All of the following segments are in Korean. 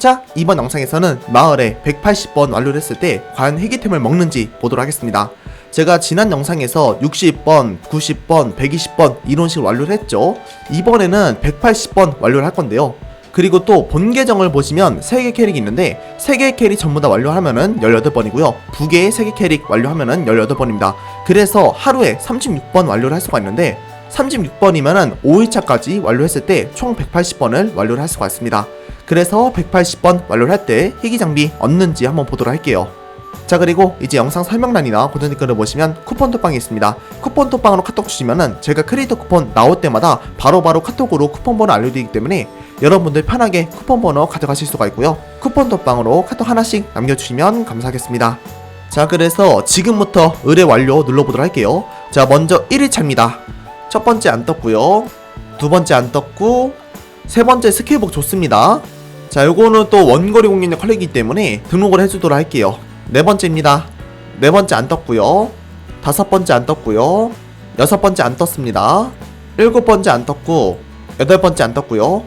자, 이번 영상에서는 마을에 180번 완료를 했을 때 과연 희귀템을 먹는지 보도록 하겠습니다. 제가 지난 영상에서 60번, 90번, 120번 이런 식으로 완료를 했죠. 이번에는 180번 완료를 할 건데요. 그리고 또 본 계정을 보시면 3개 캐릭이 있는데 3개 캐릭 전부 다 완료하면은 18번이고요. 2개의 3개 캐릭 완료하면은 18번입니다. 그래서 하루에 36번 완료를 할 수가 있는데 36번이면은 5일차까지 완료했을 때 총 180번을 완료를 할 수가 있습니다. 그래서 180번 완료를 할 때 희귀 장비 얻는지 한번 보도록 할게요. 자 그리고 이제 영상 설명란이나 고정 댓글을 보시면 쿠폰 톡방이 있습니다. 쿠폰 톡방으로 카톡 주시면은 제가 크리에이터 쿠폰 나올 때마다 바로 바로 카톡으로 쿠폰 번호 알려드리기 때문에 여러분들 편하게 쿠폰 번호 가져가실 수가 있고요. 쿠폰 톡방으로 카톡 하나씩 남겨주시면 감사하겠습니다. 자 그래서 지금부터 의뢰 완료 눌러보도록 할게요. 자 먼저 1일차입니다. 첫 번째 안 떴고요. 두 번째 안 떴고 세 번째 스킬북 좋습니다. 자 요거는 또 원거리 공격력 컬렉이기 때문에 등록을 해주도록 할게요. 네 번째입니다. 네 번째 안 떴고요. 다섯 번째 안 떴고요. 여섯 번째 안 떴습니다. 일곱 번째 안 떴고 여덟 번째 안 떴고요.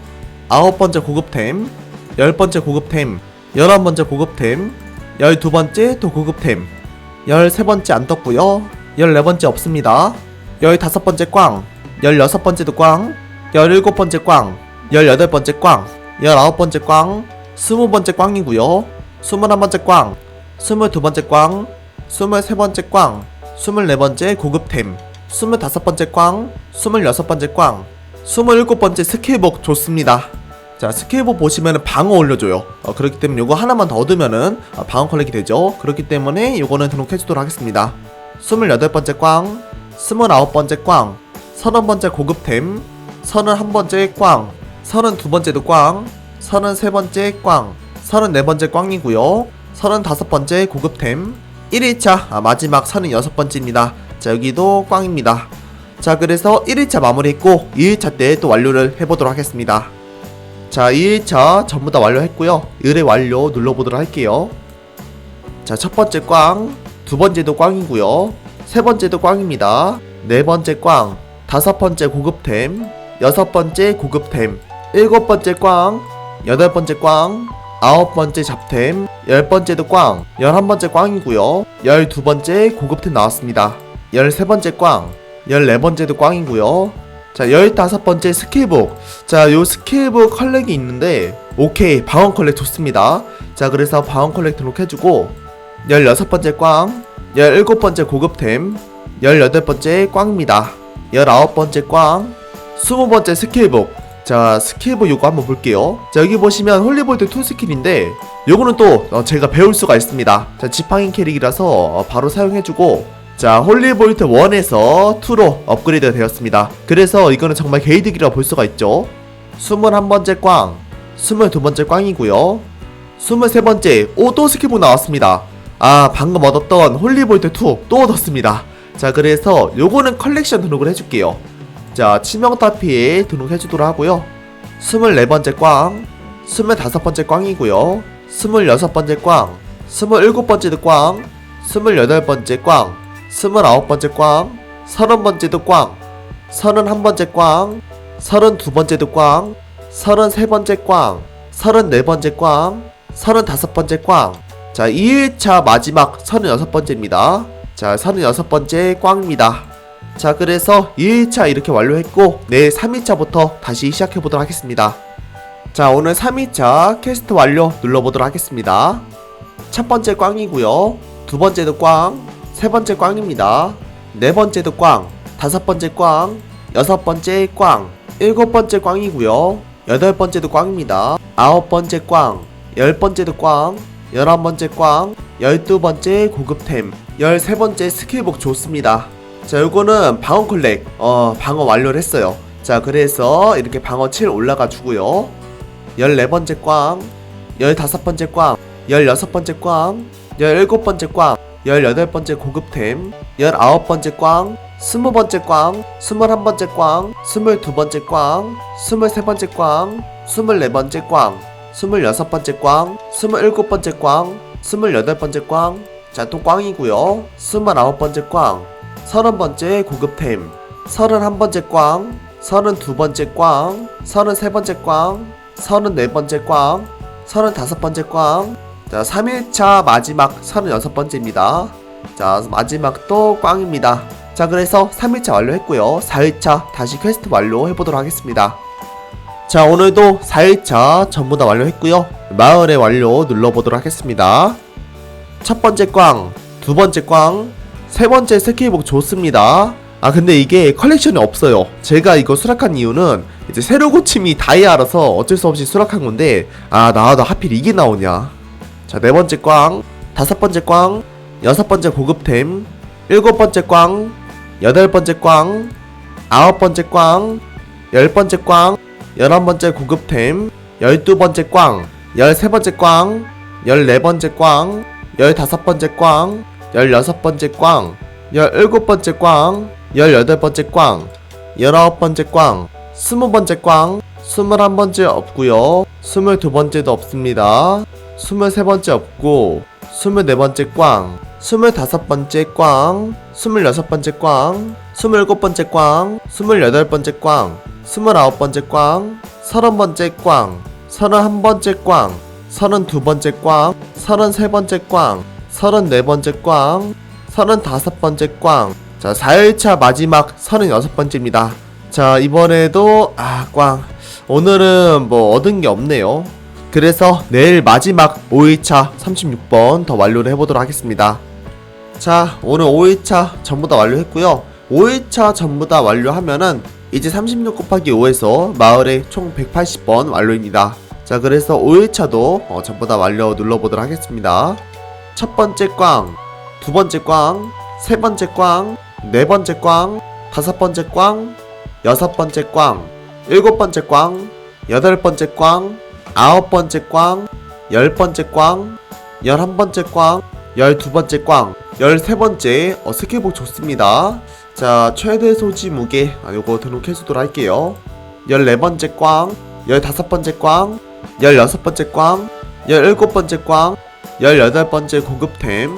아홉 번째 고급템, 열 번째 고급템, 열한 번째 고급템, 열두 번째 또 고급템, 열세 번째 안 떴고요. 열네 번째 없습니다. 열다섯 번째 꽝, 열여섯 번째도 꽝, 열일곱 번째 꽝, 열여덟 번째 꽝, 열아홉 번째 꽝, 스무 번째 꽝이고요. 스물한 번째 꽝, 스물두 번째 꽝, 스물세 번째 꽝, 스물네 번째 고급템, 스물다섯 번째 꽝, 스물여섯 번째 꽝, 스물일곱 번째 스킬복 좋습니다. 자 스킬복 보시면 방어 올려줘요. 어, 그렇기 때문에 요거 하나만 더 얻으면은 어, 방어 컬렉이 되죠. 그렇기 때문에 요거는 등록해주도록 하겠습니다. 스물여덟 번째 꽝, 스물아홉 번째 꽝, 서른 번째 고급템, 서른 한 번째 꽝, 서른 두 번째도 꽝, 서른 세 번째 꽝, 서른 네 번째 꽝이고요. 서른 다섯 번째 고급템, 1일차 아, 마지막 서른 여섯 번째입니다. 자 여기도 꽝입니다. 자 그래서 1일차 마무리했고 2일차 때 또 완료를 해보도록 하겠습니다. 자 2일차 전부 다 완료했고요. 의뢰 완료 눌러보도록 할게요. 자 첫 번째 꽝, 두 번째도 꽝이고요. 세 번째도 꽝입니다. 네 번째 꽝, 다섯 번째 고급템, 여섯 번째 고급템, 일곱 번째 꽝, 여덟 번째 꽝, 아홉 번째 잡템, 열 번째도 꽝, 열한 번째 꽝이고요. 열두 번째 고급템 나왔습니다. 열세 번째 꽝, 열네 번째도 꽝이고요. 자, 열다섯 번째 스킬북. 자, 요 스킬북 컬렉이 있는데, 오케이, 방어 컬렉 좋습니다. 자, 그래서 방어 컬렉 등록해주고, 열여섯 번째 꽝, 열일곱 번째 고급템, 열여덟 번째 꽝입니다. 열아홉 번째 꽝, 스무 번째 스킬북. 자, 스킬북 요거 한번 볼게요. 자, 여기 보시면 홀리볼트 2 스킬인데, 요거는 또 어, 제가 배울 수가 있습니다. 자, 지팡이 캐릭이라서 어, 바로 사용해주고, 자, 홀리볼트 1에서 2로 업그레이드가 되었습니다. 그래서 이거는 정말 게이득이라고 볼 수가 있죠. 21번째 꽝, 22번째 꽝이고요. 23번째, 오, 또 스킬북 나왔습니다. 아, 방금 얻었던 홀리볼트 2 또 얻었습니다. 자, 그래서 요거는 컬렉션 등록을 해줄게요. 자, 치명타피에 등록해 주도록 하고요. 24번째 꽝, 25번째 꽝이고요. 26번째 꽝, 27번째도 꽝, 28번째 꽝, 29번째 꽝, 30번째도 꽝, 31번째 꽝, 32번째도 꽝, 33번째 꽝, 34번째 꽝, 35번째 꽝. 자, 2일차 마지막 36번째입니다. 자, 36번째 꽝입니다. 자, 그래서 2일차 이렇게 완료했고, 내일 3일차부터 다시 시작해보도록 하겠습니다. 자, 오늘 3일차 퀘스트 완료 눌러보도록 하겠습니다. 첫 번째 꽝이고요. 두 번째도 꽝, 세 번째 꽝입니다. 네 번째도 꽝, 다섯 번째 꽝, 여섯 번째 꽝, 일곱 번째 꽝이고요. 여덟 번째도 꽝입니다. 아홉 번째 꽝, 열 번째도 꽝, 열한 번째 꽝, 열두 번째 고급템, 열세 번째 스킬복 좋습니다. 자, 요거는 방어 콜렉, 어, 방어 완료를 했어요. 자, 그래서 이렇게 방어 7 올라가 주고요. 열네 번째 꽝, 열다섯 번째 꽝, 열여섯 번째 꽝, 열일곱 번째 꽝, 열여덟 번째 고급템, 열아홉 번째 꽝, 스무 번째 꽝, 스물한 번째 꽝, 스물두 번째 꽝, 스물세 번째 꽝, 스물네 번째 꽝, 스물여섯 번째 꽝, 스물일곱 번째 꽝, 스물여덟 번째 꽝, 자 또 꽝이고요. 스물아홉 번째 꽝, 서른 번째 고급템, 서른한 번째 꽝, 서른두 번째 꽝, 서른세 번째 꽝, 서른네 번째 꽝, 35번째 꽝. 자, 3일차 마지막 36번째입니다. 자, 마지막도 꽝입니다. 자, 그래서 3일차 완료했고요. 4일차 다시 퀘스트 완료해보도록 하겠습니다. 자, 오늘도 4일차 전부 다 완료했고요. 마을의 완료 눌러보도록 하겠습니다. 첫 번째 꽝, 두 번째 꽝, 세 번째 스케이복 좋습니다. 아, 근데 이게 컬렉션이 없어요. 제가 이거 수락한 이유는 이제 새로 고침이 다이아라서 어쩔 수 없이 수락한 건데, 아, 나와도 하필 이게 나오냐. 자, 네 번째 꽝, 다섯 번째 꽝, 여섯 번째 고급템, 일곱 번째 꽝, 여덟 번째 꽝, 아홉 번째 꽝, 열 번째 꽝, 열한 번째 고급템, 열두 번째 꽝, 열세 번째 꽝, 열네 번째 꽝, 열다섯 번째 꽝, 열여섯 번째 꽝, 열일곱 번째 꽝, 열여덟 번째 꽝, 열아홉 번째 꽝, 스무 번째 꽝, 스물한 번째 없고요. 스물두 번째도 없습니다. 스물세 번째 없고, 스물네 번째 꽝, 스물다섯 번째 꽝, 스물여섯 번째 꽝, 스물일곱 번째 꽝, 스물여덟 번째 꽝, 스물아홉 번째 꽝, 서른 번째 꽝, 서른한 번째 꽝, 서른두 번째 꽝, 서른세 번째 꽝, 서른네 번째 꽝, 서른다섯 번째 꽝. 자, 4일차 마지막 서른여섯 번째입니다. 자, 이번에도 아, 꽝. 오늘은 뭐 얻은 게 없네요. 그래서 내일 마지막 5일차 36번 더 완료를 해보도록 하겠습니다. 자, 오늘 5일차 전부 다 완료했고요. 5일차 전부 다 완료하면은 이제 36 곱하기 5에서 마을의 총 180번 완료입니다. 자, 그래서 5일차도 어, 전부 다 완료 눌러보도록 하겠습니다. 첫 번째 꽝, 두 번째 꽝, 세 번째 꽝, 네 번째 꽝, 다섯 번째 꽝, 여섯 번째 꽝, 일곱 번째 꽝, 여덟 번째 꽝, 아홉 번째 꽝, 열 번째 꽝, 열한 번째 꽝, 열두 번째 꽝, 열세 번째 어, 스케복 좋습니다. 자, 최대 소지 무게 아, 요거 등록해 주도록 할게요. 열네 번째 꽝, 열다섯 번째 꽝, 열여섯 번째 꽝, 열일곱 번째 꽝, 열여덟 번째 고급템,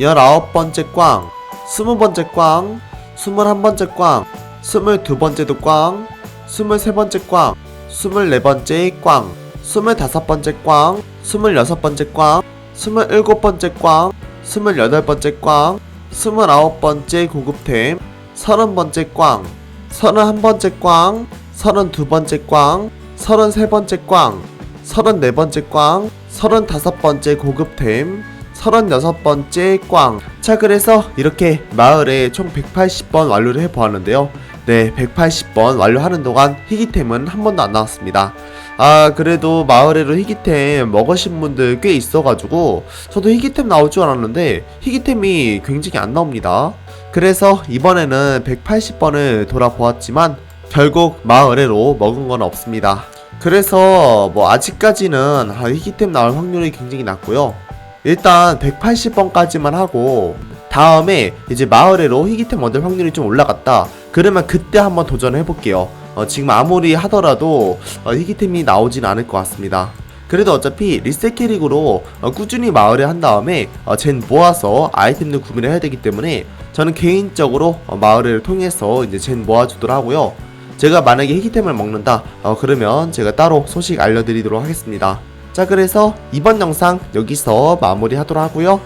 열아홉 번째 꽝, 스무 번째 꽝, 스물한 번째 꽝, 스물두 번째도 꽝, 스물세 번째 꽝, 스물네 번째 꽝, 스물다섯 번째 꽝, 스물여섯 번째 꽝, 스물일곱 번째 꽝, 스물여덟 번째 꽝, 스물아홉 번째 고급템, 서른 번째 꽝, 서른한 번째 꽝, 서른두 번째 꽝, 서른세 번째 꽝, 서른네 번째 꽝, 서른다섯 번째 고급템, 서른여섯 번째 꽝. 자, 그래서 이렇게 마을에 총 180번 완료를 해보았는데요. 네, 180번 완료하는 동안 희귀템은 한 번도 안 나왔습니다. 아, 그래도 마을에로 희귀템 먹으신 분들 꽤 있어가지고, 저도 희귀템 나올 줄 알았는데, 희귀템이 굉장히 안 나옵니다. 그래서 이번에는 180번을 돌아보았지만, 결국 마을에로 먹은 건 없습니다. 그래서 뭐 아직까지는 아, 희귀템 나올 확률이 굉장히 낮고요. 일단 180번까지만 하고 다음에 이제 마을에로 희귀템 얻을 확률이 좀 올라갔다. 그러면 그때 한번 도전을 해볼게요. 어, 지금 아무리 하더라도 어, 희귀템이 나오진 않을 것 같습니다. 그래도 어차피 리셋 캐릭으로 어, 꾸준히 마을에 한 다음에 어, 젠 모아서 아이템들 구매를 해야 되기 때문에 저는 개인적으로 어, 마을을 통해서 이제 젠 모아주도록 하고요. 제가 만약에 희귀템을 먹는다 어, 그러면 제가 따로 소식 알려드리도록 하겠습니다. 자 그래서 이번 영상 여기서 마무리 하도록 하고요.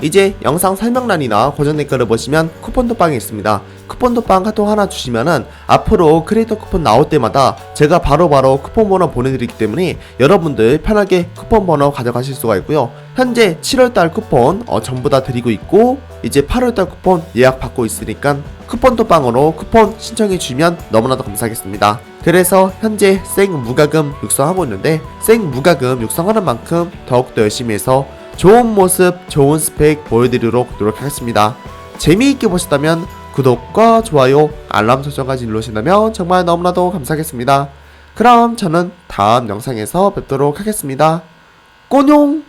이제 영상 설명란이나 고정 댓글을 보시면 쿠폰 도빵이 있습니다. 쿠폰 도빵 카톡 하나 주시면은 앞으로 크리에이터 쿠폰 나올 때마다 제가 바로 바로 쿠폰 번호 보내드리기 때문에 여러분들 편하게 쿠폰 번호 가져가실 수가 있고요. 현재 7월달 쿠폰 어, 전부 다 드리고 있고 이제 8월달 쿠폰 예약 받고 있으니까 쿠폰 도빵으로 쿠폰 신청해 주면 너무나도 감사하겠습니다. 그래서 현재 생 무과금 육성하고 있는데 생 무과금 육성하는 만큼 더욱더 열심히 해서 좋은 모습, 좋은 스펙 보여드리도록 노력하겠습니다. 재미있게 보셨다면 구독과 좋아요, 알람 설정까지 눌러주신다면 정말 너무나도 감사하겠습니다. 그럼 저는 다음 영상에서 뵙도록 하겠습니다. 꼬뇽!